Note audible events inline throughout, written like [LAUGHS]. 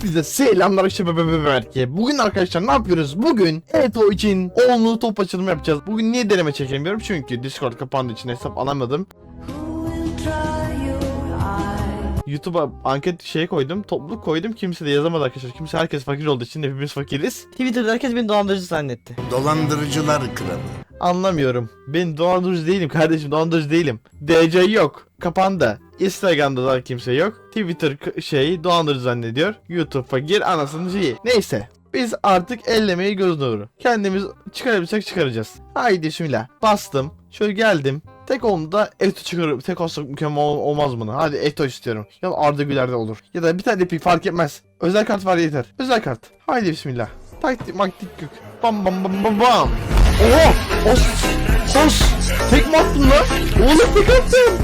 Hepinize selamlar belki. Bugün arkadaşlar ne yapıyoruz? Bugün Eto için onlu top açılımı yapacağız. Bugün niye deneme çekemiyorum? Çünkü Discord kapandığı için hesap alamadım. YouTube'a anket şey koydum, topluluk koydum. Kimse de yazamadı arkadaşlar. Kimse herkes fakir olduğu için hepimiz fakiriz. Twitter'da herkes beni dolandırıcı zannetti. Dolandırıcılar kralı. Anlamıyorum. Ben dolandırıcı değilim kardeşim, dolandırıcı değilim. DC yok, kapandı. Instagram'da da kimse yok. Twitter k- şey dolandırıcı zannediyor. YouTube fakir anasını şeyi. Neyse. Biz artık ellemeyi göz nuru. Kendimiz çıkarabilsek çıkaracağız. Haydi bismillah. Bastım. Şöyle geldim. Tek onda Eto çıkarıp tek olsa mükemmel ol- olmaz bunu. Hadi Eto istiyorum. Ya da Arda Güler'de olur. Ya da bir tane pik fark etmez. Özel kart var yeter. Özel kart. Haydi bismillah. Taktik maktik yük. Bam bam bam bam bam. Oha! Os! Os! Tek mi attın lan? Oğlum tek attın.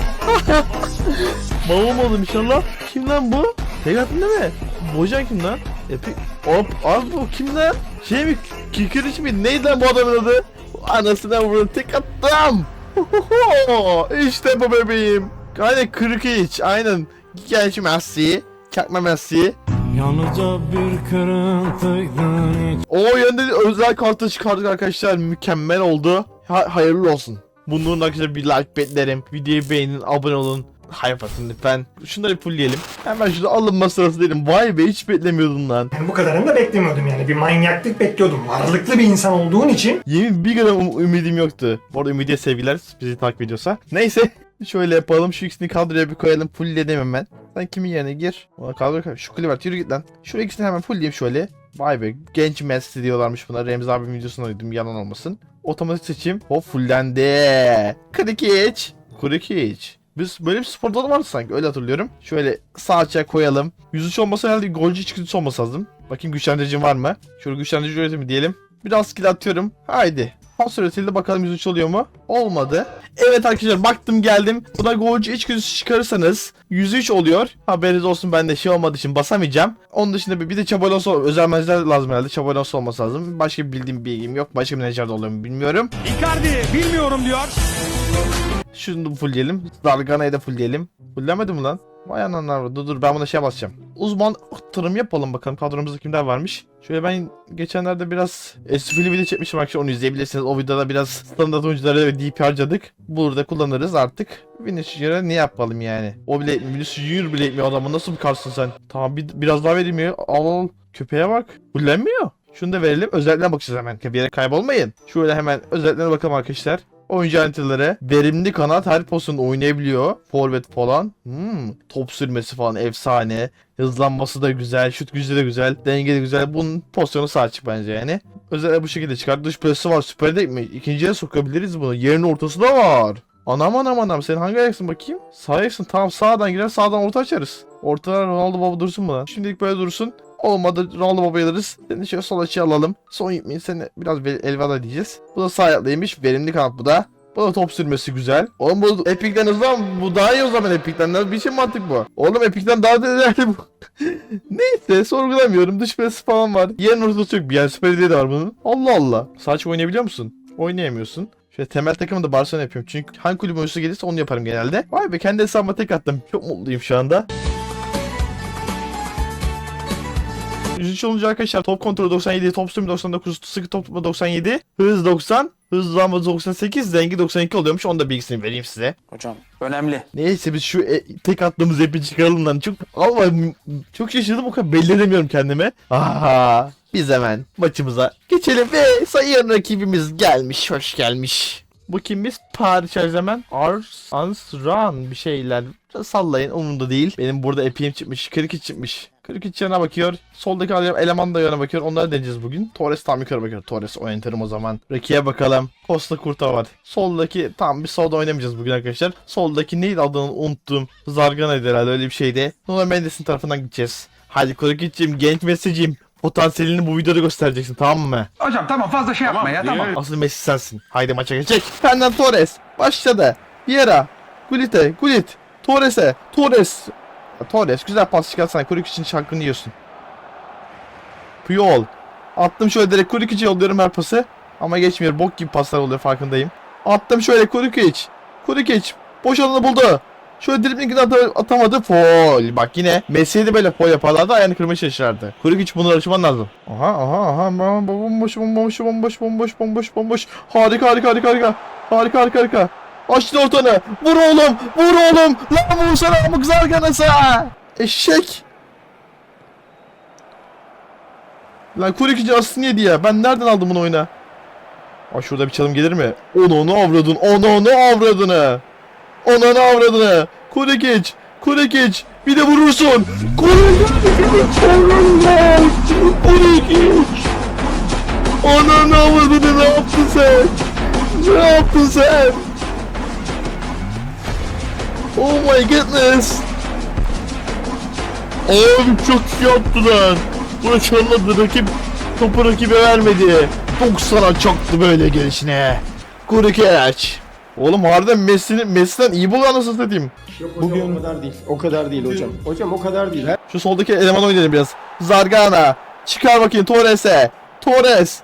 [LAUGHS] [LAUGHS] Babam oğlum inşallah. Kim lan bu? Tek attın değil mi? Bojan kim lan? Epi... Hop abi bu kim lan? Şey mi? Kikiriç mi? Neydi lan bu adamın adı? Anasına vurun tek attım. [LAUGHS] işte bu bebeğim. Aynen kırık hiç. Aynen. Genç Messi. Çakma Messi. Yalnızca bir kırıntıydın O yönde özel kartı çıkardık arkadaşlar. Mükemmel oldu. Ha- hayırlı olsun. Bunun arkadaşlar bir like beklerim. Videoyu beğenin, abone olun. Atın lütfen. Şunları fullleyelim. Hemen şurada alınma sırası dedim. Vay be hiç beklemiyordum lan. Yani bu kadarını da beklemiyordum yani. Bir manyaklık bekliyordum. Varlıklı bir insan olduğun için Yemin bir gram um- ümidim yoktu. Bu arada Ümidiye sevgiler bizi takip ediyorsa. Neyse. [LAUGHS] Şöyle yapalım. Şu ikisini kadroya bir koyalım. Fullledim hemen. Sen kimin yerine gir. Ona kadroya koy. Şu Clivert yürü git lan. Şu ikisini hemen fullleyeyim şöyle. Vay be. Genç Messi diyorlarmış buna. Remzi abinin videosuna duydum. Yalan olmasın. Otomatik seçim. Hop fullendi. Krikiç. Krikiç. Biz böyle bir spor dalı vardı sanki öyle hatırlıyorum. Şöyle sağ açığa koyalım. 103 olmasa herhalde golcü çıkıcısı olması lazım. Bakayım güçlendiricim var mı? Şöyle güçlendirici üretimi diyelim. Biraz skill atıyorum. Haydi. Pas üretildi bakalım 103 oluyor mu? Olmadı. Evet arkadaşlar baktım geldim. Buna golcü iç gücüsü çıkarırsanız 103 oluyor. Haberiniz olsun ben de şey olmadığı için basamayacağım. Onun dışında bir, bir de çabalası özel menajer lazım herhalde. Çabalası olması lazım. Başka bir bildiğim bilgim yok. Başka bir menajerde oluyor mu bilmiyorum. Icardi bilmiyorum diyor. Şunu fullleyelim. Dargana'yı da fullleyelim. Fulllemedim lan? Vay ananlar dur dur ben buna şey basacağım. Uzman ıhtırım yapalım bakalım kadromuzda kimler varmış. Şöyle ben geçenlerde biraz esprili video çekmişim arkadaşlar onu izleyebilirsiniz. O videoda biraz standart oyuncuları ve DP harcadık. Burada kullanırız artık. Vinicius Junior'a ne yapalım yani? O bile etmiyor. Vinicius Junior bile etmiyor adamı nasıl bir karsın sen? Tamam bir, biraz daha vereyim ya. Al al köpeğe bak. Fullenmiyor. Şunu da verelim. Özelliklerine bakacağız hemen. Bir yere kaybolmayın. Şöyle hemen özelliklerine bakalım arkadaşlar. Oyuncu ayrıntıları. Verimli kanat her pozisyonda oynayabiliyor. Forvet falan. Hmm, top sürmesi falan efsane. Hızlanması da güzel. Şut gücü de güzel. Denge de güzel. Bunun pozisyonu sağ açık bence yani. Özellikle bu şekilde çıkar. Dış presi var. Süper değil mi? İkinciye sokabiliriz bunu. Yerin ortası da var. Anam anam anam. Sen hangi ayaksın bakayım? Sağ ayaksın. Tamam sağdan girer sağdan orta açarız. Ortadan Ronaldo baba dursun lan? Şimdilik böyle dursun. Olmadı Ronaldo babayı alırız. Seni şöyle sol açıya alalım. Son gitmeyin seni biraz ve- elveda diyeceğiz. Bu da sağ ayaklıymış. Verimli kanat bu da. Bu da top sürmesi güzel. Oğlum bu Epic'ten hızlı ama bu daha iyi o zaman Epic'ten. Ne bir şey mantık bu. Oğlum Epic'ten daha değerli bu. [LAUGHS] Neyse sorgulamıyorum. Dış presi falan var. Yerin ortası yok. Yer süper de var bunun. Allah Allah. Saç oynayabiliyor musun? Oynayamıyorsun. Şöyle temel takımı da Barcelona yapıyorum. Çünkü hangi kulüp oyuncusu gelirse onu yaparım genelde. Vay be kendi hesabıma tek attım. Çok mutluyum şu anda. 103 olunca arkadaşlar top kontrolü 97, top sürümü 99, sıkı top tutma 97, hız 90, hızlanma 98, dengi 92 oluyormuş. Onu da bilgisini vereyim size. Hocam önemli. Neyse biz şu e, tek attığımız epi çıkaralım lan. Çok ama çok şaşırdım o kadar belli edemiyorum kendime. Aha biz hemen maçımıza geçelim ve sayın rakibimiz gelmiş. Hoş gelmiş. Bu kimimiz? Paris Saint-Germain. Ars, Ansran bir şeyler. Sallayın umurumda değil. Benim burada epiyim çıkmış. 42 çıkmış. 42 yana bakıyor. Soldaki eleman da yana bakıyor. Onları deneyeceğiz bugün. Torres tam yukarı bakıyor. Torres oynatırım o zaman. Rakiye bakalım. Costa Kurta var. Soldaki tam bir solda oynamayacağız bugün arkadaşlar. Soldaki neydi adını unuttum. Zargana'ydı herhalde öyle bir şeydi. Nuno Mendes'in tarafından gideceğiz. Hadi Kurikicim genç Messi'cim. Potansiyelini bu videoda göstereceksin tamam mı? Hocam tamam fazla şey yapma ya tamam. Asıl Messi sensin. Haydi maça geçecek. Fernan Torres. Başladı. Vieira. Gulit'e. Gulit. Torres'e. Torres. Ya Torres güzel pas çıkartsana. Kurik için şankını yiyorsun. Puyol. Attım şöyle direkt Kurikic'e yolluyorum her pası. Ama geçmiyor. Bok gibi paslar oluyor farkındayım. Attım şöyle Kurikic. Kurikic. Boş alanı buldu. Şöyle driblingini at atamadı. Foul. Bak yine Messi'ye böyle foul yaparlardı ayağını kırmaya çalışırlardı. Kurik hiç bunları alışman lazım. Aha aha aha. Bomboş bomboş bomboş bomboş bomboş bomboş. Harika harika harika harika. Harika harika harika. Açtın ortanı. Vur oğlum. Vur oğlum. Lan vursana amık zarganası. Eşek. Lan Kurikici aslında yedi ya. Ben nereden aldım bunu oyuna? Aa şurada bir çalım gelir mi? Onu onu avradın. Onu onu avradını. Onu avradını. Kurikic. Kurikic. Bir de vurursun. Kurikic. Kurikic. Ananı avradını ne yaptın sen? Ne yaptın sen? Oh my goodness. Abi çok iyi yaptılar. Buna çalmadı rakip topu rakibe vermedi. 90'a çaktı böyle gelişine. Kurikeç. Oğlum harbiden Messi'nin Messi'den iyi bul anasını satayım. Bugün o kadar değil. O kadar değil hocam. Hocam o kadar değil. Her Şu soldaki eleman oynayalım biraz. Zargana. Çıkar bakayım Torres'e. Torres.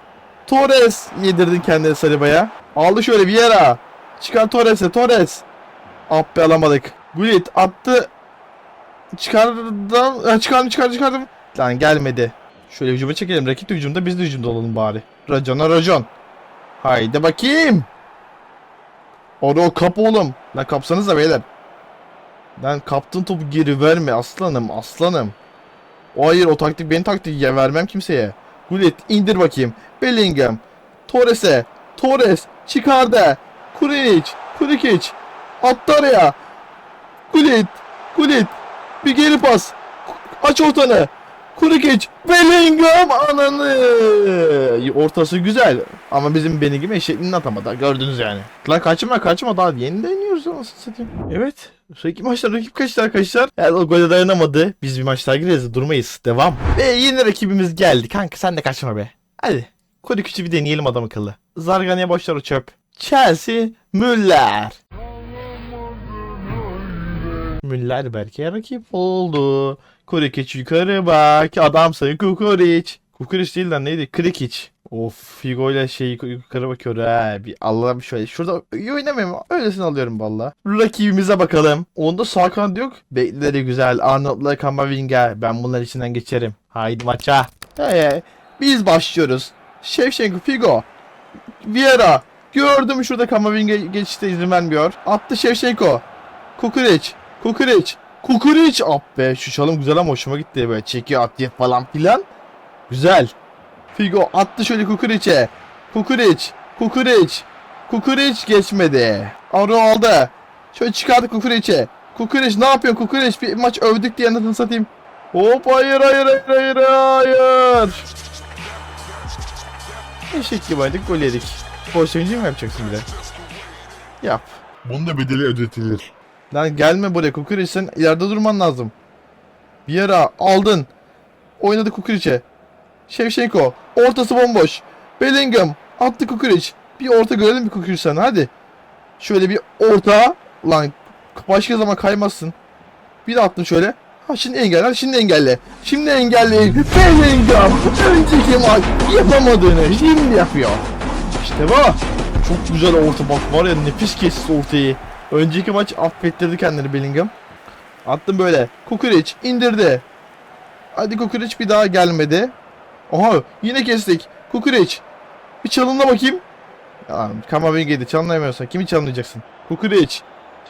Torres yedirdin kendini Saliba'ya. Aldı şöyle Vieira. Çıkar Torres'e. Torres. Ah be alamadık. Gullit attı. Çıkardım. Ha, çıkardım çıkardım çıkardım. Lan gelmedi. Şöyle hücuma çekelim. Rakip de hücumda biz de hücumda olalım bari. Racon'a racon. Haydi bakayım. Orada kap oğlum. Lan kapsanıza beyler. Lan kaptığın topu geri verme aslanım aslanım. O hayır o taktik benim taktik ya vermem kimseye. Gullit indir bakayım. Bellingham. Torres'e. Torres çıkardı. Kuric. Kurikic. Attı araya. Gullit. Gullit. Bir geri pas. Aç ortanı. Kurikic. Bellingham ananı. Ortası güzel. Ama bizim Bellingham eşekliğini atamadı. Gördünüz yani. Lan kaçma kaçma daha yeni deniyoruz anasını satayım. Evet. Rakip maçlar rakip kaçtı arkadaşlar. Eğer o gole dayanamadı. Biz bir maç daha gireriz. Durmayız. Devam. Ve yeni rakibimiz geldi. Kanka sen de kaçma be. Hadi. Kurikic'i bir deneyelim adam akıllı. Zargani'ye boşlar o çöp. Chelsea Müller. Müller belki rakip oldu. Kurikic yukarı bak. Adam sayı Kukuric. Kukuric değil lan neydi? Krikic. Of Figo ile şey yukarı bakıyor ha. Bir Allah'ım şöyle. Şurada iyi oynamıyorum. Öylesini alıyorum valla. Rakibimize bakalım. Onda sağ kanat yok. Bekleri güzel. Arnold'la Kamavinga. Ben bunlar içinden geçerim. Haydi maça. Hey, biz başlıyoruz. Shevchenko, Figo. Vieira. Gördüm şurada Kamavinga geçişte izin vermiyor. Attı Shevchenko. Kukuric. Kukuric. Kukuric. Ah be şu çalım güzel ama hoşuma gitti böyle çekiyor atıyor falan filan. Güzel. Figo attı şöyle Kukuric'e. Kukuric. Kukuric. Kukuric geçmedi. Aro aldı. Şöyle çıkardı Kukuric'e. Kukuric ne yapıyorsun Kukuric? Bir maç övdük diye anasını satayım. Hop hayır hayır hayır hayır hayır. Eşek gibi oynadık gol yedik. Gol sevinci mi yapacaksın bir de? Yap. Bunun da bedeli ödetilir. Lan gelme buraya Kukuric sen ileride durman lazım. Bir ara aldın. Oynadı Kukuric'e. Shevchenko. Ortası bomboş. Bellingham. Attı Kukuric. Bir orta görelim bir Kukuric sen hadi. Şöyle bir orta. Lan başka zaman kaymazsın. Bir de attın şöyle. Ha şimdi engelle. Şimdi engelle. Şimdi engelle. Bellingham. Önceki maç yapamadığını şimdi yapıyor. İşte bu. Çok güzel orta bak var ya nefis kesti ortayı. Önceki maç affettirdi kendini Bellingham. Attım böyle. Kukuric indirdi. Hadi Kukuric bir daha gelmedi. Oha yine kestik. Kukuric. Bir çalınla bakayım. Ya Kamavinga'ydı çalınamıyorsan kimi çalınlayacaksın? Kukuric.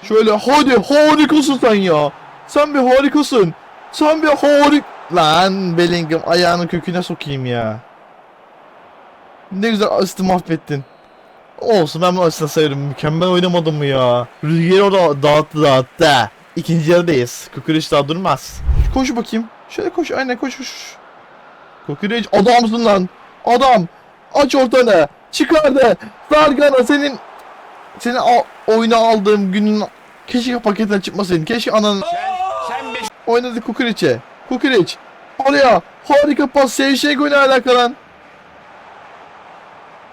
Şöyle hadi harikasın sen ya. Sen bir harikasın. Sen bir harik... Lan Bellingham ayağının köküne sokayım ya. Ne güzel asıtı mahvettin. Olsun ben bunu aslında sayarım. Mükemmel oynamadım mı ya? Rüzgarı orada dağıttı dağıttı. İkinci yarıdayız. Kukuric daha durmaz. Koş bakayım. Şöyle koş aynen koş koş. Kukuric adamsın lan. Adam. Aç ortanı. Çıkardı. Zargana senin senin al, oyuna aldığım günün keşke paketten çıkmasaydın. Keşke ananın oynadı Kukuric'e. Kukuric. Oraya. Harika pas. Sevşenko ile alakalı lan.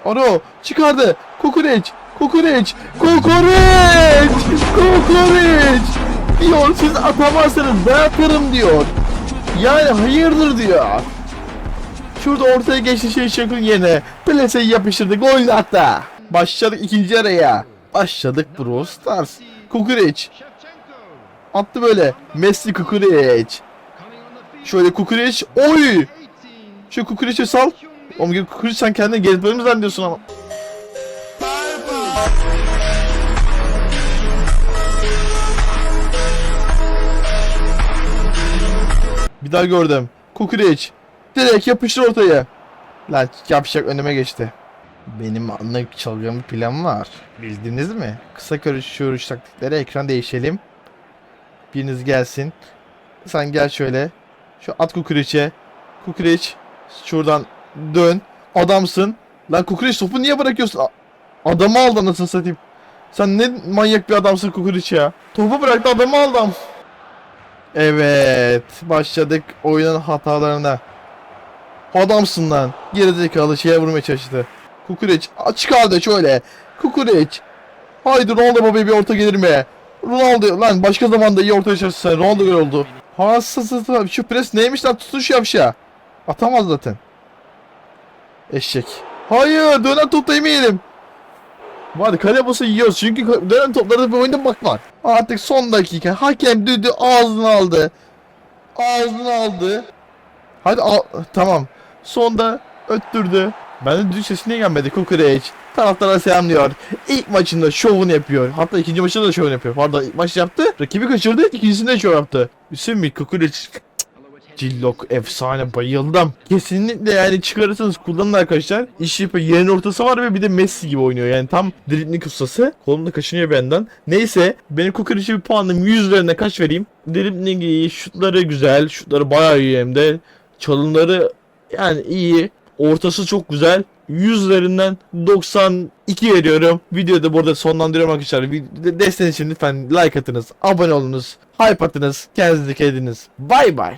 Aro çıkardı. Kukuric. Kukuric. Kukuric. Kukuric. Diyor siz atamazsanız ben atarım diyor. Yani hayırdır diyor. Şurada ortaya geçti şey şakın yerine. Plase'yi yapıştırdı. Gol attı. Başladık ikinci araya. Başladık Brawl Stars. Kukuric. Attı böyle. Messi Kukureç. Şöyle Kukureç. Oy! Şu Kukureç'i sal. Oğlum Kukureç sen kendini gezmeyi mi zannediyorsun ama? Bir daha gördüm. Kukureç. Direkt yapıştır ortaya. Lan yapacak önüme geçti. Benim anlık çılgın bir plan var. Bildiniz mi? Kısa görüş taktikleri ekran değişelim. Biriniz gelsin. Sen gel şöyle. Şu at Kukureç'e. Kukureç. Şuradan dön. Adamsın. Lan Kukureç topu niye bırakıyorsun? Adamı aldı anasını satayım. Sen ne manyak bir adamsın Kukureç ya. Topu bıraktı adamı aldı am- Evet. Başladık oyunun hatalarına. Adamsın lan. Gerizekalı şeye vurmaya çalıştı. Kukureç çıkardı şöyle. Kukureç. Haydi Ronaldo baba bir orta gelir mi? Ronaldo lan başka zamanda iyi ortaya çalışsın. Ronaldo gol oldu. Hassasız şu pres neymiş lan tutun şu. Atamaz zaten. Eşek. Hayır dönen topta yemeyelim. Var kale bası yiyoruz çünkü dönen toplarda bir oyunda bak var. Artık son dakika hakem düdü ağzını aldı. Ağzını aldı. Hadi al, tamam. Sonda öttürdü. Ben de düdük sesi niye gelmedi Kukureç. Taraftara selamlıyor. İlk maçında şovunu yapıyor. Hatta ikinci maçında da şovunu yapıyor. Pardon ilk maç yaptı. Rakibi kaçırdı. ikincisinde şov yaptı. Hüseyin Kukureç Cillok efsane bayıldım. Kesinlikle yani çıkarırsanız kullanın arkadaşlar. İş yapıyor. Yerin ortası var ve bir de Messi gibi oynuyor. Yani tam dribling ustası. Kolumda kaşınıyor benden. Neyse benim Kukuric'e bir puanım 100 üzerine kaç vereyim? Dribling iyi, şutları güzel. Şutları bayağı iyi hem de. Çalımları yani iyi. Ortası çok güzel. 100 üzerinden 92 veriyorum. Videoyu da burada sonlandırıyorum arkadaşlar. Desteğiniz için lütfen like atınız, abone olunuz, hype atınız, kendinize dikkat ediniz. Bay bay.